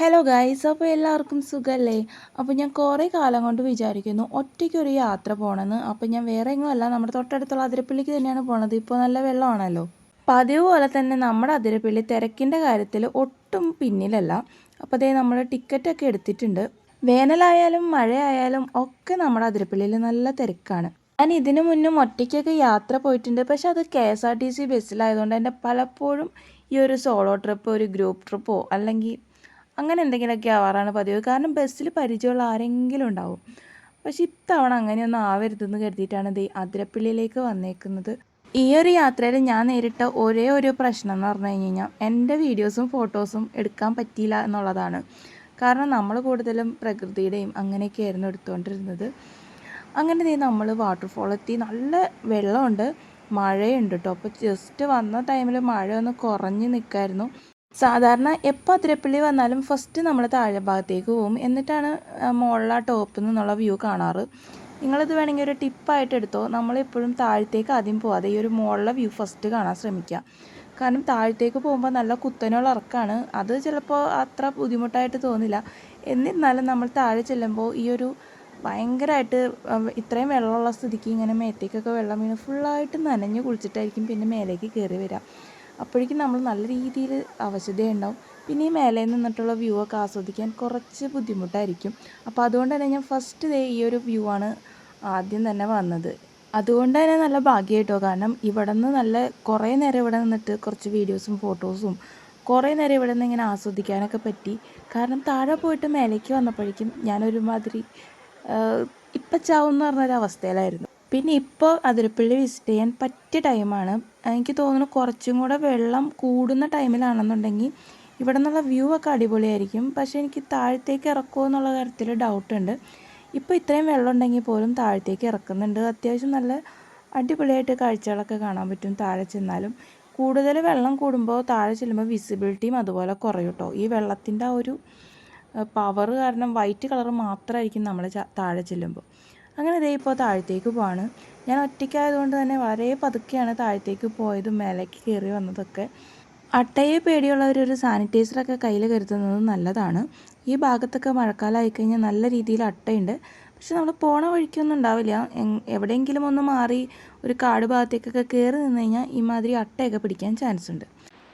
Hello guys അപ്പോൾ എല്ലാവർക്കും സുഖമല്ലേ അപ്പോൾ ഞാൻ കുറേ കാലം കൊണ്ട് വിചാരിക്കുന്നു ഒറ്റയ്ക്കൊരു യാത്ര പോകണമെന്ന് അപ്പോൾ ഞാൻ വേറെ എങ്ങും അല്ല നമ്മുടെ തൊട്ടടുത്തുള്ള അതിരപ്പള്ളിക്ക് തന്നെയാണ് പോണത്. ഇപ്പോൾ നല്ല വെള്ളമാണല്ലോ. പതിവ് പോലെ തന്നെ നമ്മുടെ അതിരപ്പള്ളി തിരക്കിന്റെ കാര്യത്തിൽ ഒട്ടും പിന്നിലല്ല. അപ്പോൾ അതേ നമ്മൾ ടിക്കറ്റൊക്കെ എടുത്തിട്ടുണ്ട്. വേനലായാലും മഴയായാലും ഒക്കെ നമ്മുടെ അതിരപ്പള്ളിയിൽ നല്ല തിരക്കാണ്. ഞാൻ ഇതിനു മുന്നും ഒറ്റയ്ക്കൊക്കെ യാത്ര പോയിട്ടുണ്ട്. പക്ഷെ അത് K S R T C ബസ്സിലായതുകൊണ്ട് എന്റെ പലപ്പോഴും ഈ ഒരു സോളോ ട്രിപ്പ് ഒരു ഗ്രൂപ്പ് ട്രിപ്പോ അല്ലെങ്കിൽ അങ്ങനെ എന്തെങ്കിലുമൊക്കെ ആവാറാണ് പതിവ്. കാരണം ബസ്സിൽ പരിചയമുള്ള ആരെങ്കിലും ഉണ്ടാവും. പക്ഷെ ഇത്തവണ അങ്ങനെയൊന്നും ആവരുതെന്ന് കരുതിയിട്ടാണ് ദേ അതിരപ്പള്ളിയിലേക്ക് വന്നേക്കുന്നത്. ഈ ഒരു യാത്രയിൽ ഞാൻ നേരിട്ട ഒരേ ഒരു പ്രശ്നം എന്ന് പറഞ്ഞു കഴിഞ്ഞ് കഴിഞ്ഞാൽ എന്റെ വീഡിയോസും ഫോട്ടോസും എടുക്കാൻ പറ്റിയില്ല എന്നുള്ളതാണ്. കാരണം നമ്മൾ കൂടുതലും പ്രകൃതിയുടെയും അങ്ങനെയൊക്കെയായിരുന്നു എടുത്തുകൊണ്ടിരുന്നത്. അങ്ങനെ ദേ നമ്മൾ വാട്ടർഫോൾ എത്തി. നല്ല വെള്ളമുണ്ട്. മഴയുണ്ട് കേട്ടോ അപ്പോൾ ജസ്റ്റ് വന്ന ടൈമിൽ മഴ ഒന്ന് കുറഞ്ഞ് നിൽക്കായിരുന്നു. സാധാരണ എപ്പോൾ അതിരപ്പള്ളി വന്നാലും ഫസ്റ്റ് നമ്മൾ താഴെ ഭാഗത്തേക്ക് പോകും എന്നിട്ടാണ് മുകളിൽ ആ ടോപ്പിൽ നിന്നുള്ള വ്യൂ കാണാറ്. നിങ്ങളിത് വേണമെങ്കിൽ ഒരു ടിപ്പായിട്ട് എടുത്തോ. നമ്മളെപ്പോഴും താഴത്തേക്ക് ആദ്യം പോവാതെ ഈ ഒരു മുകളിലെ വ്യൂ ഫസ്റ്റ് കാണാൻ ശ്രമിക്കുക കാരണം താഴത്തേക്ക് പോകുമ്പോൾ നല്ല കുത്തനുള്ള ഇറക്കാണ്. അത് ചിലപ്പോൾ അത്ര ബുദ്ധിമുട്ടായിട്ട് തോന്നില്ല. എന്നിരുന്നാലും നമ്മൾ താഴെ ചെല്ലുമ്പോൾ ഈ ഒരു ഭയങ്കരമായിട്ട് ഇത്രയും വെള്ളമുള്ള സ്ഥിതിക്ക് ഇങ്ങനെ മേത്തേക്കൊക്കെ വെള്ളം വീണ് ഫുള്ളായിട്ട് നനഞ്ഞ് കുളിച്ചിട്ടായിരിക്കും പിന്നെ മേലേക്ക് കയറി വരിക അപ്പോഴേക്കും നമ്മൾ നല്ല രീതിയിൽ അവശതയുണ്ടാവും പിന്നെ ഈ മേലെ നിന്നിട്ടുള്ള വ്യൂ ഒക്കെ ആസ്വദിക്കാൻ കുറച്ച് ബുദ്ധിമുട്ടായിരിക്കും. അപ്പോൾ അതുകൊണ്ട് തന്നെ ഞാൻ ഫസ്റ്റ് ഡേ ഈ ഒരു വ്യൂ ആണ് ആദ്യം തന്നെ വന്നത്. അതുകൊണ്ട് തന്നെ നല്ല ഭാഗ്യമായിട്ടോ. കാരണം ഇവിടെ നിന്ന് നല്ല കുറേ നേരം ഇവിടെ നിന്നിട്ട് കുറച്ച് വീഡിയോസും ഫോട്ടോസും കുറേ നേരം ഇവിടെ നിന്ന് ഇങ്ങനെ ആസ്വദിക്കാനൊക്കെ പറ്റി. കാരണം താഴെ പോയിട്ട് മേലേക്ക് വന്നപ്പോഴേക്കും ഞാനൊരുമാതിരി ഇപ്പം ചാവും എന്ന് പറഞ്ഞൊരു അവസ്ഥയിലായിരുന്നു പിന്നെ ഇപ്പോൾ അതിരപ്പള്ളി വിസിറ്റ് ചെയ്യാൻ പറ്റിയ ടൈമാണ് എനിക്ക് തോന്നുന്നു കുറച്ചും കൂടെ വെള്ളം കൂടുന്ന ടൈമിലാണെന്നുണ്ടെങ്കിൽ ഇവിടെ നിന്നുള്ള വ്യൂ ഒക്കെ അടിപൊളിയായിരിക്കും. പക്ഷേ എനിക്ക് താഴത്തേക്ക് ഇറക്കുമോ എന്നുള്ള കാര്യത്തിൽ ഡൗട്ടുണ്ട് ഇപ്പോൾ ഇത്രയും വെള്ളം ഉണ്ടെങ്കിൽ പോലും താഴത്തേക്ക് ഇറക്കുന്നുണ്ട്. അത്യാവശ്യം നല്ല അടിപൊളിയായിട്ട് കാഴ്ചകളൊക്കെ കാണാൻ പറ്റും താഴെ ചെന്നാലും. കൂടുതൽ വെള്ളം കൂടുമ്പോൾ താഴെ ചെല്ലുമ്പോൾ വിസിബിലിറ്റിയും അതുപോലെ കുറയും കേട്ടോ ഈ വെള്ളത്തിന്റെ ആ ഒരു പവർ കാരണം വൈറ്റ് കളർ മാത്രമായിരിക്കും നമ്മൾ താഴെ ചെല്ലുമ്പോൾ. അങ്ങനെ ഇതേ ഇപ്പോൾ താഴത്തേക്ക് പോവാണ്. ഞാൻ ഒറ്റയ്ക്കായതുകൊണ്ട് തന്നെ വളരെ പതുക്കെയാണ് താഴത്തേക്ക് പോയതും മേലേക്ക് കയറി വന്നതൊക്കെ. അട്ടയെ പേടിയുള്ളവർ ഒരു സാനിറ്റൈസറൊക്കെ കയ്യിൽ കരുതുന്നത് നല്ലതാണ്. ഈ ഭാഗത്തൊക്കെ മഴക്കാലമായി കഴിഞ്ഞാൽ നല്ല രീതിയിൽ അട്ടയുണ്ട്. പക്ഷെ നമ്മൾ പോണ വഴിക്കൊന്നും ഉണ്ടാവില്ല. എവിടെയെങ്കിലും ഒന്ന് മാറി ഒരു കാട് ഭാഗത്തേക്കൊക്കെ കയറി നിന്ന് കഴിഞ്ഞാൽ ഇമാതിരി അട്ടയൊക്കെ പിടിക്കാൻ ചാൻസ് ഉണ്ട്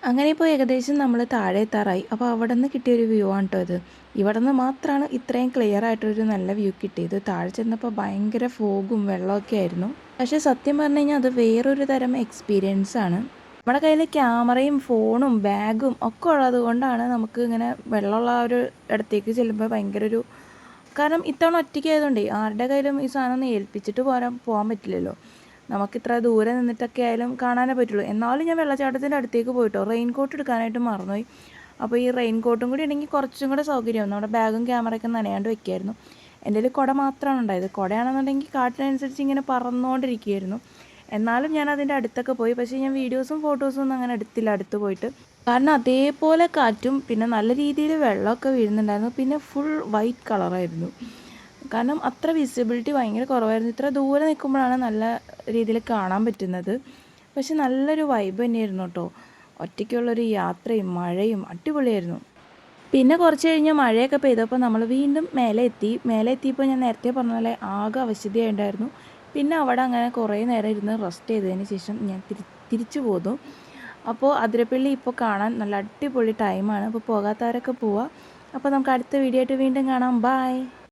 അങ്ങനെ ഇപ്പോൾ ഏകദേശം നമ്മൾ താഴെ എത്താറായി. അപ്പോൾ അവിടെ നിന്ന് കിട്ടിയൊരു വ്യൂ ആണ് കേട്ടോ ഇത്. ഇവിടെ നിന്ന് മാത്രമാണ് ഇത്രയും ക്ലിയർ ആയിട്ടൊരു നല്ല വ്യൂ കിട്ടിയത്. താഴെ ചെന്നപ്പോൾ ഭയങ്കര ഫോഗും വെള്ളമൊക്കെ ആയിരുന്നു. പക്ഷേ സത്യം പറഞ്ഞു കഴിഞ്ഞാൽ അത് വേറൊരു തരം എക്സ്പീരിയൻസ് ആണ്. നമ്മുടെ കയ്യിൽ ക്യാമറയും ഫോണും ബാഗും ഒക്കെ ഉള്ളത് കൊണ്ടാണ് നമുക്ക് ഇങ്ങനെ വെള്ളമുള്ള ഒരു ഇടത്തേക്ക് ചെല്ലുമ്പോൾ ഭയങ്കര ഒരു കാരണം ഇത്തവണ ഒറ്റയ്ക്ക് ആരുടെ കയ്യിലും ഈ സാധനം ഒന്ന് ഏൽപ്പിച്ചിട്ട് പോരാൻ പോകാൻ പറ്റില്ലല്ലോ. നമുക്കിത്ര ദൂരെ നിന്നിട്ടൊക്കെ ആയാലും കാണാനേ പറ്റുള്ളൂ. എന്നാലും ഞാൻ വെള്ളച്ചാട്ടത്തിന്റെ അടുത്തേക്ക് പോയിട്ടോ. റെയിൻ കോട്ട് എടുക്കാനായിട്ട് മറന്നുപോയി. അപ്പോൾ ഈ റെയിൻ കോട്ടും കൂടി ഉണ്ടെങ്കിൽ കുറച്ചും കൂടെ സൗകര്യമാവും നമ്മുടെ ബാഗും ക്യാമറയൊക്കെ നനയാണ്ട് വെക്കായിരുന്നു. എന്റെ കയ്യിൽ കുട മാത്രമാണ് ഉണ്ടായത്. കുടയാണെന്നുണ്ടെങ്കിൽ കാട്ടിനനുസരിച്ച് ഇങ്ങനെ പറന്നുകൊണ്ടിരിക്കുകയായിരുന്നു. എന്നാലും ഞാൻ അതിന്റെ അടുത്തൊക്കെ പോയി. പക്ഷേ ഞാൻ വീഡിയോസും ഫോട്ടോസും ഒന്നും അങ്ങനെ എടുത്തില്ല അടുത്ത് പോയിട്ട്. കാരണം അതേപോലെ കാറ്റും പിന്നെ നല്ല രീതിയിൽ വെള്ളമൊക്കെ വീഴുന്നുണ്ടായിരുന്നു. പിന്നെ ഫുൾ വൈറ്റ് കളറായിരുന്നു കാരണം അത്ര വിസിബിലിറ്റി ഭയങ്കര കുറവായിരുന്നു. ഇത്ര ദൂരെ നിൽക്കുമ്പോഴാണ് നല്ല രീതിയിൽ കാണാൻ പറ്റുന്നത്. പക്ഷെ നല്ലൊരു വൈബ് തന്നെയായിരുന്നു കേട്ടോ. ഒറ്റയ്ക്കുള്ളൊരു യാത്രയും മഴയും അടിപൊളിയായിരുന്നു. പിന്നെ കുറച്ച് കഴിഞ്ഞ് മഴയൊക്കെ പെയ്തപ്പോൾ നമ്മൾ വീണ്ടും മേലെ എത്തി മേലെ എത്തിയപ്പോൾ ഞാൻ നേരത്തെ പറഞ്ഞ പോലെ ആകെ അവശതിയായിട്ടുണ്ടായിരുന്നു പിന്നെ അവിടെ അങ്ങനെ കുറേ നേരം ഇരുന്ന് റെസ്റ്റ് ചെയ്തതിന് ശേഷം ഞാൻ തിരി തിരിച്ചു പോന്നു. അപ്പോൾ അതിരപ്പള്ളി ഇപ്പോൾ കാണാൻ നല്ല അടിപൊളി ടൈമാണ് അപ്പോൾ പോകാത്തവരൊക്കെ പോവാം. അപ്പോൾ നമുക്ക് അടുത്ത വീഡിയോ ആയിട്ട് വീണ്ടും കാണാം. ബായ്